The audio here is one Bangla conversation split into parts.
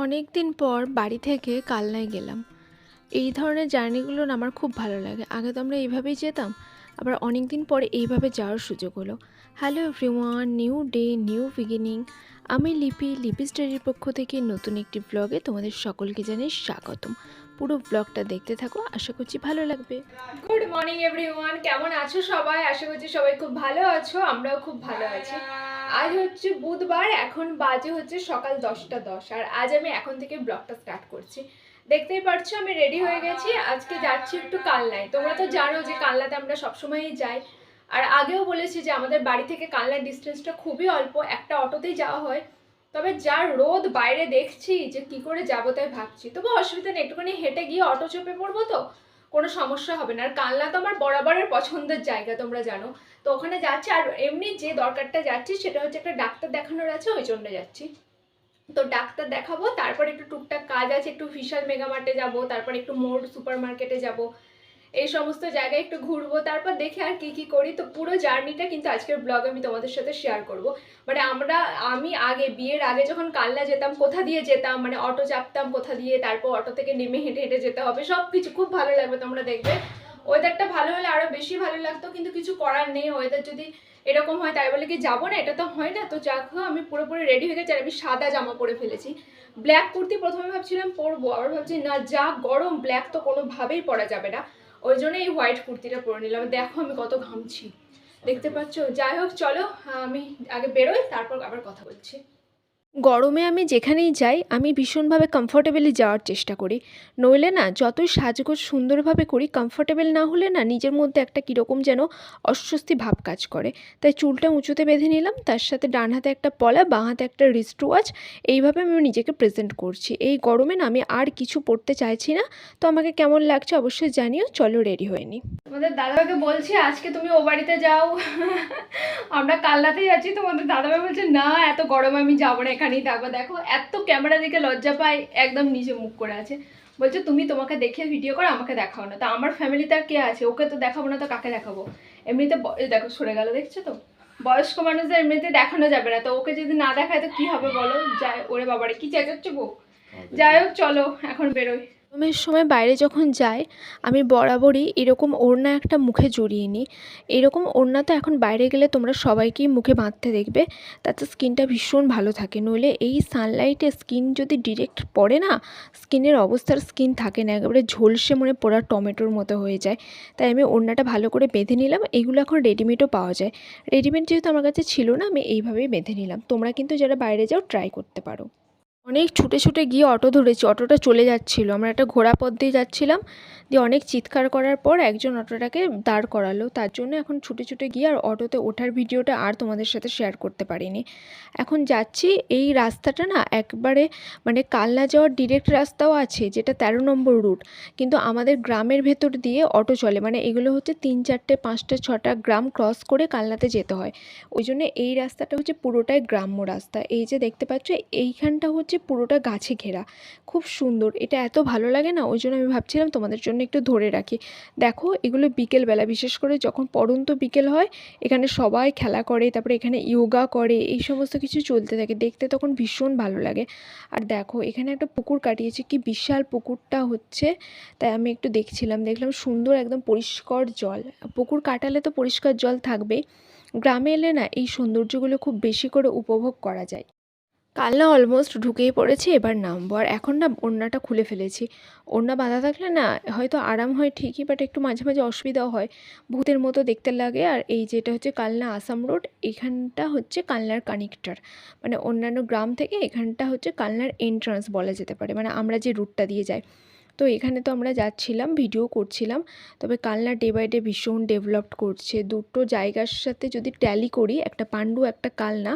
অনেক দিন পর বাড়ি থেকে কালনায় গেলাম। এই ধরনের জার্নিগুলো আমার খুব ভালো লাগে। আগে তো আমরা এইভাবেই যেতাম, আবার অনেক দিন পরে এইভাবে যাওয়ার সুযোগ হলো। Hello everyone, new day, new beginning. আমি লিপি লিপি স্টাডির পক্ষ থেকে নতুন একটি ব্লগে তোমাদের সকলকে জানাই স্বাগতম। পুরো ব্লগটা দেখতে থাকো, আশা করছি ভালো লাগবে। গুড মর্নিং এভরিওয়ান কেমন আছো সবাই? আশা করছি সবাই খুব ভালো আছো, আমরাও খুব ভালো আছি। আজ হচ্ছে বুধবার, এখন বাজে হচ্ছে সকাল দশটা দশ, আর আজ আমি এখন থেকে ব্লগটা স্টার্ট করছি। দেখতেই পারছ, আমি রেডি হয়ে গেছি, আজকে যাচ্ছি একটু কালনায়। তোমরা তো জানো যে কালনাতে আমরা সবসময়ই যাই। আর আগেও বলেছি যে আমাদের বাড়ি থেকে কালনার ডিস্টেন্সটা খুবই অল্প, একটা অটোতেই যাওয়া হয়। তবে যা রোদ বাইরে দেখছি যে কি করে যাব তাই ভাবছি। তবু অসুবিধা নেই, একটুখানি হেঁটে গিয়ে অটো চেপে পড়ব তো। কোনো সমস্যা হবে না। আর কালনা তো আমার বরাবরের পছন্দের জায়গা, তোমরা জানো। তো ওখানে যাচ্ছি, আর এমনি যে দরকারটা যাচ্ছি, সেটা হচ্ছে একটা ডাক্তার দেখানোর আছে, ওই জন্য যাচ্ছি। তো ডাক্তার দেখাবো, তারপর একটু টুকটাক কাজ আছে, একটু বিশাল মেগামার্টে যাব, তারপর একটু মোড় সুপার মার্কেটে যাব। এই সমস্ত জায়গায় একটু ঘুরবো, তারপর দেখে আর কি কি করি। তো পুরো জার্নিটা কিন্তু আজকের ব্লগ আমি তোমাদের সাথে শেয়ার করব। মানে আমরা, আমি আগে, বিয়ের আগে যখন কালনা যেতাম, কোথা দিয়ে যেতাম মানে অটো চাপতাম কোথা দিয়ে, তারপর অটো থেকে নেমে হেঁটে হেঁটে যেতে হবে সব কিছু খুব ভালো লাগবে তোমরা দেখবে। ওয়েদারটা ভালো হলে আরও বেশি ভালো লাগতো, কিন্তু কিছু করার নেই ওয়েদার যদি এরকম হয়, তাই বলে কি যাব না? এটা তো হয় না। তো যাক আমি পুরোপুরি রেডি হয়ে গেছি আর আমি সাদা জামা পরে ফেলেছি। ব্ল্যাক কুর্তি প্রথমে ভাবছিলাম পরবো, আবার ভাবছি না, যা গরম ব্ল্যাক তো কোনোভাবেই পরা যাবে না। ওই জন্য এই হোয়াইট কুর্তিটা পরে নিলাম। দেখো আমি কত ঘামছি। দেখতে পাচ্ছ? যাই হোক চলো আমি আগে বেরোই তারপর আবার কথা বলছি। গরমে আমি যেখানেই যাই, আমি ভীষণভাবে কমফোর্টেবলি যাওয়ার চেষ্টা করি। নইলে না, যতই সাজগোজ সুন্দরভাবে করি কমফোর্টেবল না হলে না, নিজের মধ্যে একটা কীরকম যেন অস্বস্তি ভাব কাজ করে। তাই চুলটা উঁচুতে বেঁধে নিলাম, তার সাথে ডান হাতে একটা পলা, বাঁ হাতে একটা রিস্ট ওয়াচ এইভাবে আমি নিজেকে প্রেজেন্ট করছি। এই গরমে না, আমি আর কিছু পড়তে চাইছি না। তো আমাকে কেমন লাগছে অবশ্যই জানিও, চলো রেডি হয়ে নি। তোমাদের দাদাভাইকে বলছি, আজকে তুমি ও বাড়িতে যাও। আমরা কালনাতে যাচ্ছি তোমাদের দাদাভাই বলছে, না, এত গরমে আমি যাব না এখানেই থাকব দেখো এত ক্যামেরা দেখে লজ্জা পায় একদম নিজে মুখ করে আছে। বলছে তুমি তোমাকে দেখে ভিডিও করো আমাকে দেখাও না। তা আমার ফ্যামিলিতে আর কে আছে? ওকে তো দেখাবো না তো কাকে দেখাবো? এমনিতে দেখো সরে গেল দেখছ তো? বয়স্ক মানুষদের এমনিতে দেখানো যাবে না। তো ওকে যদি না দেখায় তো কি হবে বলো? যাই ওরে বাবারে কি চেঁচাচ্ছ গো? যাই হোক চলো এখন বেরোই। গরমের সময় বাইরে যখন যাই, আমি বরাবরই এরকম ওড়না একটা মুখে জড়িয়ে নিই। এরকম ওড়না তো এখন বাইরে গেলে তোমরা সবাইকেই মুখে বাঁধতে দেখবে, তাতে স্কিনটা ভীষণ ভালো থাকে। নইলে এই সানলাইটে স্কিন যদি ডিরেক্ট পড়ে না স্কিনের অবস্থার স্কিন থাকে না, একেবারে ঝলসে মনে পোড়া টমেটোর মতো হয়ে যায়। তাই আমি ওড়নাটা ভালো করে বেঁধে নিলাম, এগুলো এখন রেডিমেডও পাওয়া যায়। রেডিমেড যেহেতু আমার কাছে ছিল না, আমি এইভাবেই বেঁধে নিলাম। তোমরা কিন্তু যারা বাইরে যাও ট্রাই করতে পারো। অনেক ছুটে ছুটে গিয়ে অটো ধরেছি, অটোটা চলে যাচ্ছিল। আমরা একটা ঘোড়া পথ দিয়ে যাচ্ছিলাম, দিয়ে অনেক চিৎকার করার পর একজন অটোটাকে দাঁড় করালো। তার জন্য এখন ছুটে ছুটে গিয়ে আর অটোতে ওঠার ভিডিওটা আর তোমাদের সাথে শেয়ার করতে পারিনি। এখন যাচ্ছি, এই রাস্তাটা না একবারে মানে কালনা যাওয়ার ডিরেক্ট রাস্তাও আছে, যেটা তেরো নম্বর রুট কিন্তু আমাদের গ্রামের ভেতর দিয়ে অটো চলে মানে এগুলো হচ্ছে তিন চারটে, পাঁচটা, ছটা গ্রাম ক্রস করে কালনাতে যেতে হয়। ওই জন্য এই রাস্তাটা হচ্ছে পুরোটাই গ্রাম্য রাস্তা। এই যে দেখতে পাচ্ছ, এইখানটা হচ্ছে পুরোটা গাছে ঘেরা। খুব সুন্দর। এটা এত ভালো লাগে না? ওই জন্য আমি ভাবছিলাম তোমাদের জন্য একটু ধরে রাখি। দেখো, এগুলো বিকেলবেলা, বিশেষ করে যখন পড়ন্ত বিকেল হয়, এখানে সবাই খেলা করে, তারপরে এখানে ইয়োগা করে, এই সমস্ত কিছু চলতে থাকে। দেখতে তখন ভীষণ ভালো লাগে। আর দেখো, এখানে একটা পুকুর কাটিয়েছে। কি বিশাল পুকুরটা হচ্ছে। তাই আমি একটু দেখছিলাম। দেখলাম সুন্দর একদম পরিষ্কার জল। পুকুর কাটালে তো পরিষ্কার জল থাকবেই। গ্রামে এলে না, এই সৌন্দর্যগুলো খুব বেশি করে উপভোগ করা যায়। কালনা অলমোস্ট ঢুকেই পড়েছি, এবার নামবো। আর এখন না ওড়নাটা খুলে ফেলেছি। ওড়না বাঁধা থাকলে না হয়তো আরাম হয় ঠিকই বাট একটু মাঝে মাঝে অসুবিধাও হয়। ভূতের মতো দেখতে লাগে। আর এই যেটা হচ্ছে কালনা আসাম রোড এখানটা হচ্ছে কালনার কানেক্টার মানে অন্যান্য গ্রাম থেকে এখানটা হচ্ছে কালনার এন্ট্রান্স বলা যেতে পারে। মানে আমরা যে রুটটা দিয়ে যাই। তো এখানে তো আমরা যাচ্ছিলাম ভিডিও করছিলাম। তবে কালনা ডে বাই ডে ভীষণ ডেভেলপড করছে। দুটো জায়গার সাথে যদি ট্যালি করি, একটা পাণ্ডু, একটা Kalna.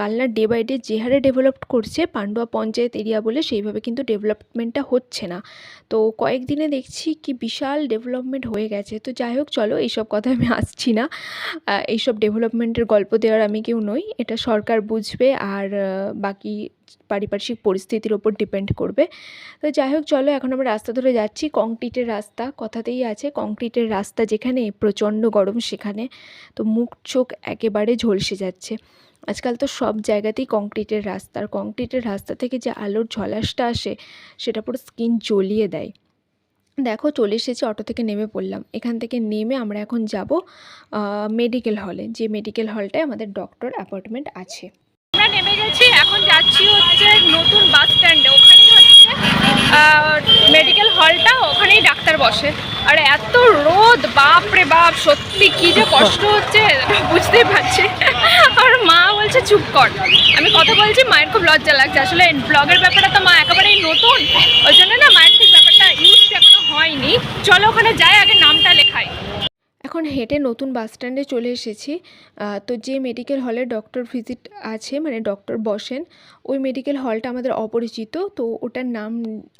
Kalna day by day যে হারে ডেভেলপড করছে, পাণ্ডুয়া পঞ্চায়েত এরিয়া বলে সেইভাবে কিন্তু ডেভেলপমেন্টটা হচ্ছে না। তো কয়েকদিনে দেখছি কি বিশাল ডেভেলপমেন্ট হয়ে গেছে। তো যাই হোক, চলো এইসব কথা আমি আসছি না। এইসব ডেভেলপমেন্টের গল্প দেওয়ার আমি কেউ নই। এটা সরকার বুঝবে। আর বাকি পারিপার্শ্বিক পরিস্থিতির ওপর ডিপেন্ড করবে। তো যাই হোক, চলো এখন আমরা রাস্তা ধরে যাচ্ছি। কংক্রিটের রাস্তা কথাতেই আছে। কংক্রিটের রাস্তা যেখানে প্রচণ্ড গরম সেখানে। তো মুখ চোখ একেবারে ঝলসে যাচ্ছে। আজকাল তো সব জায়গাতেই কংক্রিটের রাস্তা। আর কংক্রিটের রাস্তা থেকে যে আলোর ঝলাসটা আসে, সেটা পুরো স্কিন জ্বলিয়ে দেয়। দেখো, চলে এসেছি অটো থেকে নেমে পড়লাম। এখান থেকে নেমে আমরা এখন যাব মেডিকেল হলে যে মেডিকেল হলটায় আমাদের ডক্টর অ্যাপয়েন্টমেন্ট আছে। আমরা নেমে গেছি এখন যাচ্ছি হচ্ছে নতুন বাস স্ট্যান্ডে। ওখানেই হচ্ছে মেডিকেল হলটা ওখানেই ডাক্তার বসে। আর এত রোদ, বাপ রে বাপ, সত্যি কি যে কষ্ট হচ্ছে, বুঝতেই পারছি। আর মা বলছে, চুপ কর। আমি কথা বলছি, মায়ের খুব লজ্জা লাগছে। আসলে ব্লগের ব্যাপারটা তো মা একেবারেই নতুন। ওই জন্য না, মায়ের ঠিক ব্যাপারটা ইউজ এখনও হয়নি। চলো ওখানে যাই, আগে নামটা লেখাই। এখন হেঁটে নতুন বাস স্ট্যান্ডে চলে এসেছি। তো যে মেডিকেল হলে ডক্টর ভিজিট আছে মানে ডক্টর বসেন, ওই মেডিকেল হলটা আমাদের অপরিচিত। তো ওটার নাম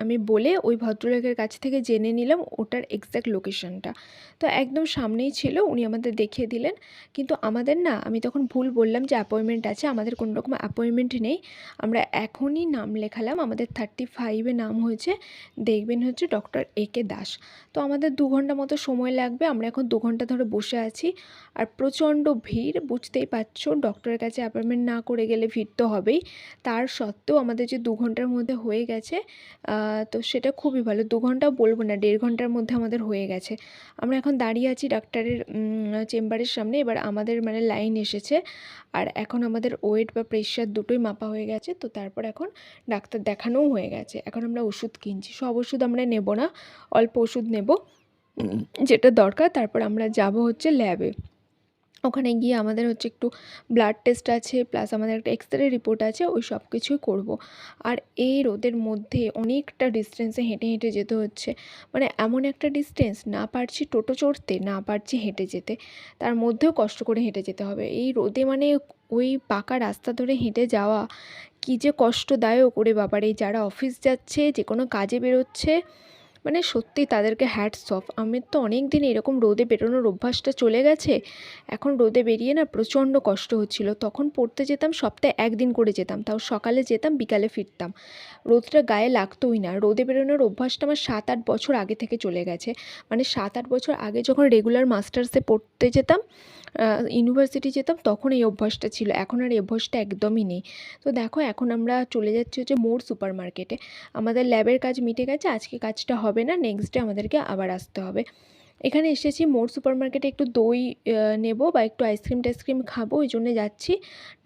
আমি বলে ওই ভদ্রলোকের কাছ থেকে জেনে নিলাম ওটার এক্স্যাক্ট লোকেশনটা তো একদম সামনেই ছিল, উনি আমাদের দেখিয়ে দিলেন। কিন্তু আমাদের না, আমি তখন ভুল বললাম যে অ্যাপয়েন্টমেন্ট আছে, আমাদের কোনো রকম অ্যাপয়েন্টমেন্ট নেই। আমরা এখনই নাম লেখালাম, আমাদের থার্টি ফাইভে নাম হয়েছে, দেখবেন হচ্ছে ডক্টর এ কে দাস। তো আমাদের দু ঘণ্টা মতো সময় লাগবে, আমরা এখন দু ঘণ্টা ধরে বসে আছি আর প্রচণ্ড ভিড়, বুঝতেই পারছ ডক্টরের কাছে অ্যাপয়েন্টমেন্ট না করে গেলে ভিড় তো হবেই। তার সত্ত্বেও আমাদের যে দু ঘণ্টার মধ্যে হয়ে গেছে তো সেটা খুবই ভালো। দু ঘন্টাও বলব না, দেড় ঘণ্টার মধ্যে আমাদের হয়ে গেছে। আমরা এখন দাঁড়িয়ে আছি ডাক্তারের চেম্বারের সামনে। এবার আমাদের মানে লাইন এসেছে। আর এখন আমাদের ওয়েট বা প্রেশার দুটোই মাপা হয়ে গেছে। তো তারপর এখন ডাক্তার দেখানোও হয়ে গেছে। এখন আমরা ওষুধ কিনছি। সব ওষুধ আমরা নেব না, অল্প ওষুধ নেব। যেটা দরকার, তারপর আমরা যাব হচ্ছে ল্যাবে ওখানে গিয়ে আমাদের হচ্ছে একটু ব্লাড টেস্ট আছে প্লাস আমাদের একটা এক্স রে রিপোর্ট আছে, ওই সব কিছুই করব। আর এই রোদের মধ্যে অনেকটা ডিস্টেন্সে হেঁটে হেঁটে যেতে হচ্ছে। মানে এমন একটা ডিস্টেন্স না পারছি টোটো চড়তে, না পারছি হেঁটে যেতে। তার মধ্যেও কষ্ট করে হেঁটে যেতে হবে। এই রোদে মানে ওই পাকা রাস্তা ধরে হেঁটে যাওয়া কী যে কষ্টদায়ক। ওরে বাবারে, যারা অফিস যাচ্ছে যে কোনো কাজে বেরোচ্ছে মানে সত্যি তাদেরকে হ্যাটস অফ আমার তো অনেক দিন এরকম রোদে বেরোনোর অভ্যাসটা চলে গেছে। এখন রোদে বেরিয়ে না প্রচণ্ড কষ্ট হচ্ছিল। তখন পড়তে যেতাম, সপ্তাহে একদিন করে যেতাম। তাও সকালে যেতাম, বিকালে ফিরতাম। রোদটা গায়ে লাগতোই না। রোদে বেরোনোর অভ্যাসটা আমার সাত আট বছর আগে থেকে চলে গেছে। মানে সাত আট বছর আগে যখন রেগুলার মাস্টার্সে পড়তে যেতাম ইউনিভার্সিটি যেতাম, তখন এই অভ্যাসটা ছিল। এখন আর এই অভ্যাসটা একদমই নেই। তো দেখো, এখন আমরা চলে যাচ্ছি হচ্ছে মোর সুপার মার্কেটে আমাদের ল্যাবের কাজ মিটে গেছে। আজকে কাজটা হবে না নেক্সট ডে আমাদেরকে আবার আসতে হবে। এখানে এসেছি, মোর সুপার মার্কেটে একটু দই নেব বা একটু আইসক্রিম টাইসক্রিম খাব, ওই জন্য যাচ্ছি।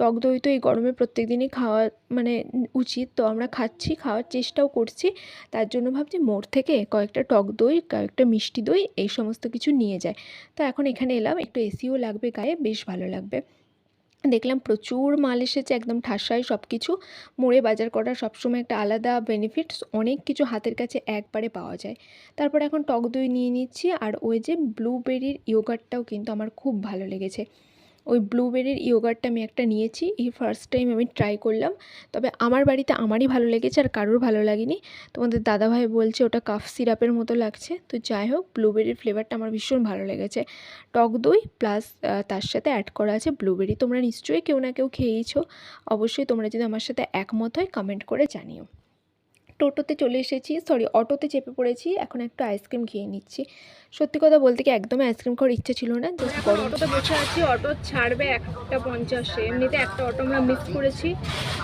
টক দই তো এই গরমে প্রত্যেক দিনই খাওয়া মানে উচিত, তো আমরা খাচ্ছি, খাওয়ার চেষ্টাও করছি। তার জন্য ভাবছি মোর থেকে কয়েকটা টক দই, কয়েকটা মিষ্টি দই, এই সমস্ত কিছু নিয়ে যায় তো এখন এখানে এলাম, একটু এসিও লাগবে গায়ে, বেশ ভালো লাগবে। দেখলাম প্রচুর মাল এসেছে, একদম ঠাসায় সব কিছু মোড়ে বাজার করা সবসময় একটা আলাদা বেনিফিটস অনেক কিছু হাতের কাছে একবারে পাওয়া যায়। তারপর এখন টক দই নিয়ে নিচ্ছি, আর ওই যে ব্লুবেরির ইয়োগার্টটাও কিন্তু আমার খুব ভালো লেগেছে। ওই ব্লুবেরির ইয়োগার্টটা আমি একটা নিয়েছি। এই ফার্স্ট টাইম আমি ট্রাই করলাম। তবে আমার বাড়িতে আমারই ভালো লেগেছে আর কারোর ভালো লাগেনি। তোমাদের দাদাভাই বলছে ওটা কাফ সিরাপের মতো লাগছে। তো যাই হোক ব্লুবেরির ফ্লেভারটা আমার ভীষণ ভালো লেগেছে। টক দই প্লাস তার সাথে অ্যাড করা আছে ব্লুবেরি তোমরা নিশ্চয়ই কেউ না কেউ খেয়েইছো। অবশ্যই তোমরা যদি আমার সাথে একমত হয় কমেন্ট করে জানিও। টোটোতে চলে এসেছি সরি অটোতে চেপে পড়েছি এখন একটু আইসক্রিম খেয়ে নিচ্ছি। সত্যি কথা বলতে কি একদমই আইসক্রিম খাওয়ার ইচ্ছে ছিল না এখন অটোতে বসে আছি অটো ছাড়বে একটা পঞ্চাশে এমনিতে একটা অটো আমরা মিস করেছি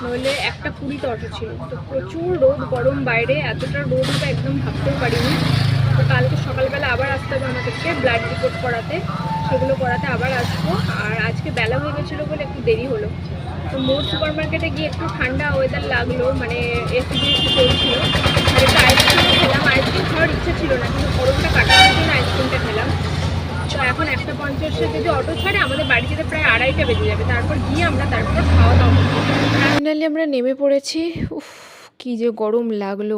নইলে একটা কুড়িতে অটো ছিল। তো প্রচুর রোদ গরম বাইরে এতটা রোদ হবে একদম ভাবতেও পারিনি। তো কালকে সকালবেলা আবার আসতে হবে আমাদেরকে ব্লাড রিপোর্ট করাতে। সেগুলো করাতে আবার আসব। আর আজকে বেলা হয়ে গেছিল বলে একটু দেরি হলো। তো মোট সুপার মার্কেটে গিয়ে একটু ঠান্ডা ওয়েদার লাগল মানে একটু চলছিল। একটু আইসক্রিম খেলাম। আইসক্রিম খাওয়ার ইচ্ছে ছিল না, কিন্তু গরমটা কাটানোর জন্য আইসক্রিমটা খেলাম। তো এখন একটা পঞ্চাশে যদি অটো ছাড়ে, আমাদের বাড়ি যেতে প্রায় আড়াইটা বেজে যাবে। তারপর গিয়ে আমরা তারপর খাওয়া দাওয়া ফাইনালি আমরা নেমে পড়েছি। উফ, কি যে গরম লাগল।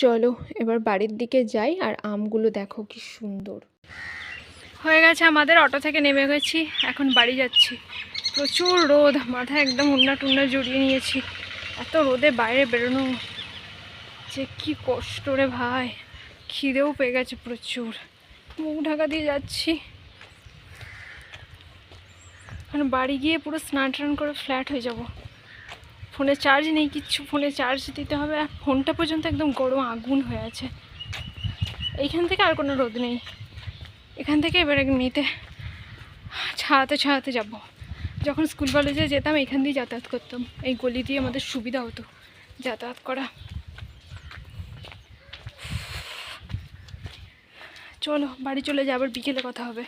চলো, এবার বাড়ির দিকে যাই। আর আমগুলো দেখো কি সুন্দর। হয়ে গেছে আমাদের, অটো থেকে নেমে গেছি, এখন বাড়ি যাচ্ছি। প্রচুর রোদ মাথায় একদম উন্না টুন্না জড়িয়ে নিয়েছি। এত রোদে বাইরে বেরোনো যে কি কষ্ট রে ভাই, খিদেও পেয়ে গেছে প্রচুর। মুখ ঢাকা দিয়ে যাচ্ছি। এখন বাড়ি গিয়ে পুরো স্নান টান করে ফ্ল্যাট হয়ে যাব। ফোনে চার্জ নেই কিচ্ছু, ফোনে চার্জ দিতে হবে। আর ফোনটা পর্যন্ত একদম গরম আগুন হয়ে আছে। এইখান থেকে আর কোনো রোদ নেই। এখান থেকে এবার এমনিতে ছাড়াতে ছাড়াতে যাব। যখন স্কুল কলেজে যেতাম, এখান দিয়ে যাতায়াত করতাম। এই গলি দিয়ে আমাদের সুবিধা হতো যাতায়াত করা। চলো, বাড়ি চলে যাবার বিকেলে কথা হবে।